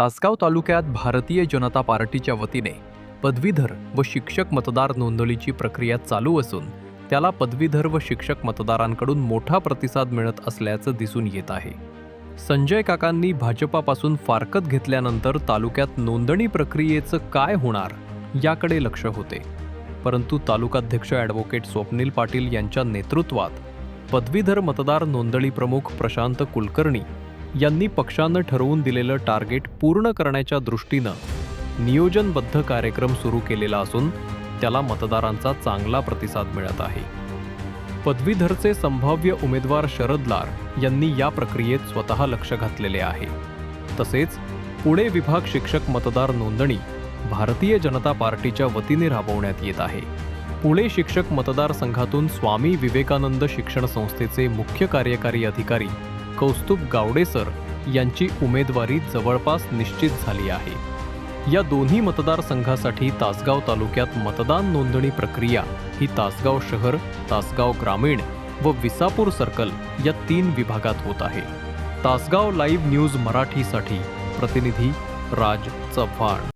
तासगाव तालुक्यात भारतीय जनता पार्टीच्या वतीने पदवीधर व शिक्षक मतदार नोंदणीची प्रक्रिया चालू असून त्याला पदवीधर व शिक्षक मतदारांकडून मोठा प्रतिसाद मिळत असल्याचं दिसून येत आहे. संजय काकांनी भाजपापासून फारकत घेतल्यानंतर तालुक्यात नोंदणी प्रक्रियेचं काय होणार याकडे लक्ष होते. परंतु तालुकाध्यक्ष ॲडव्होकेट स्वप्नील पाटील यांच्या नेतृत्वात पदवीधर मतदार नोंदणी प्रमुख प्रशांत कुलकर्णी यांनी पक्षानं ठरवून दिलेलं टार्गेट पूर्ण करण्याच्या दृष्टीनं नियोजनबद्ध कार्यक्रम सुरू केलेला असून त्याला मतदारांचा चांगला प्रतिसाद मिळत आहे. पदवीधरचे संभाव्य उमेदवार शरद लार यांनी या प्रक्रियेत स्वतः लक्ष घातलेले आहे. तसेच पुणे विभाग शिक्षक मतदार नोंदणी भारतीय जनता पार्टीच्या वतीने राबवण्यात येत आहे. पुणे शिक्षक मतदारसंघातून स्वामी विवेकानंद शिक्षण संस्थेचे मुख्य कार्यकारी अधिकारी कौस्तुभ गावडेसर यांची उमेदवारी जवळपास निश्चित झाली आहे. या दोन्ही मतदारसंघासाठी तासगाव तालुक्यात मतदान नोंदणी प्रक्रिया ही तासगाव शहर तासगाव ग्रामीण व विसापूर सर्कल या तीन विभागात होत आहे. तासगाव लाईव्ह न्यूज मराठीसाठी प्रतिनिधी राज चव्हाण.